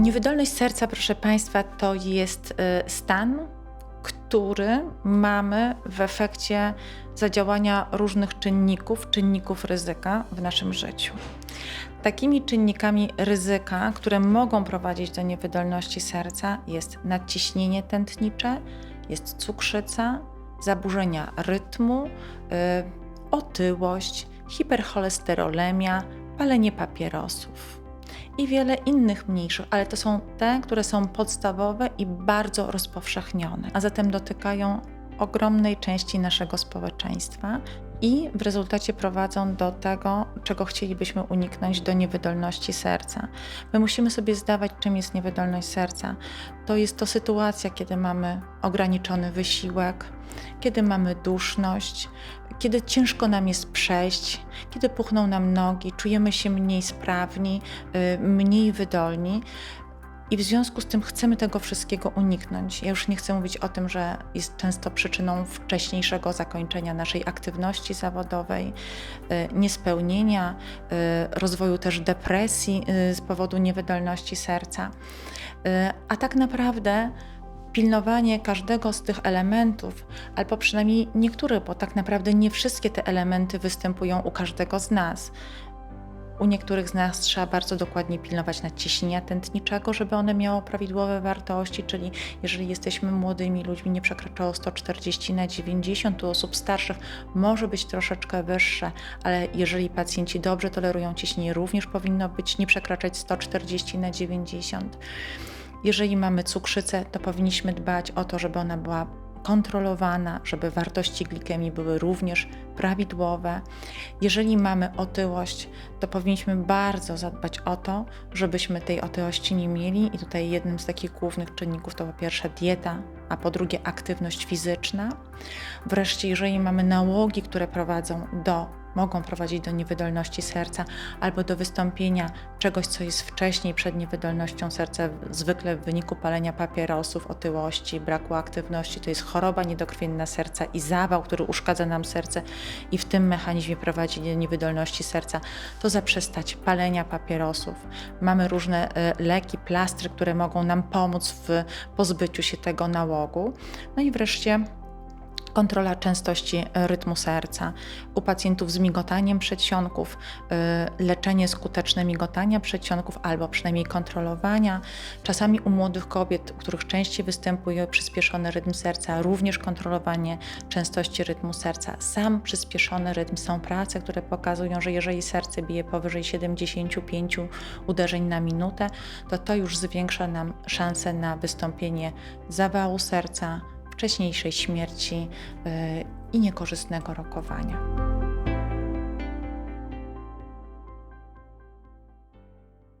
Niewydolność serca, proszę Państwa, to jest y, stan, który mamy w efekcie zadziałania różnych czynników, czynników ryzyka w naszym życiu. Takimi czynnikami ryzyka, które mogą prowadzić do niewydolności serca, jest nadciśnienie tętnicze, jest cukrzyca, zaburzenia rytmu, y, otyłość, hipercholesterolemia, palenie papierosów i wiele innych mniejszych, ale to są te, które są podstawowe i bardzo rozpowszechnione, a zatem dotykają ogromnej części naszego społeczeństwa i w rezultacie prowadzą do tego, czego chcielibyśmy uniknąć, do niewydolności serca. My musimy sobie zdawać, czym jest niewydolność serca. To jest to sytuacja, kiedy mamy ograniczony wysiłek, kiedy mamy duszność, kiedy ciężko nam jest przejść, kiedy puchną nam nogi, czujemy się mniej sprawni, y, mniej wydolni. I w związku z tym chcemy tego wszystkiego uniknąć. Ja już nie chcę mówić o tym, że jest często przyczyną wcześniejszego zakończenia naszej aktywności zawodowej, y, niespełnienia, y, rozwoju też depresji z powodu niewydolności serca. A tak naprawdę pilnowanie każdego z tych elementów, albo przynajmniej niektórych, bo tak naprawdę nie wszystkie te elementy występują u każdego z nas. U niektórych z nas trzeba bardzo dokładnie pilnować nadciśnienia tętniczego, żeby one miało prawidłowe wartości, czyli jeżeli jesteśmy młodymi ludźmi, nie przekraczało 140 na 90, u osób starszych może być troszeczkę wyższe, ale jeżeli pacjenci dobrze tolerują ciśnienie, również powinno być nie przekraczać 140 na 90. Jeżeli mamy cukrzycę, to powinniśmy dbać o to, żeby ona była kontrolowana, żeby wartości glikemii były również prawidłowe. Jeżeli mamy otyłość, to powinniśmy bardzo zadbać o to, żebyśmy tej otyłości nie mieli. I tutaj jednym z takich głównych czynników to po pierwsze dieta, a po drugie aktywność fizyczna. Wreszcie, jeżeli mamy nałogi, które prowadzą do mogą prowadzić do niewydolności serca albo do wystąpienia czegoś, co jest wcześniej przed niewydolnością serca, zwykle w wyniku palenia papierosów, otyłości, braku aktywności. To jest choroba niedokrwienna serca i zawał, który uszkadza nam serce i w tym mechanizmie prowadzi do niewydolności serca. To zaprzestać palenia papierosów. Mamy różne e, leki, plastry, które mogą nam pomóc w pozbyciu się tego nałogu. No i wreszcie kontrola częstości rytmu serca. U pacjentów z migotaniem przedsionków, y, leczenie skuteczne migotania przedsionków albo przynajmniej kontrolowania. Czasami u młodych kobiet, u których częściej występuje przyspieszony rytm serca, również kontrolowanie częstości rytmu serca. Sam przyspieszony rytm są prace, które pokazują, że jeżeli serce bije powyżej 75 uderzeń na minutę, to to już zwiększa nam szanse na wystąpienie zawału serca, wcześniejszej śmierci y, i niekorzystnego rokowania.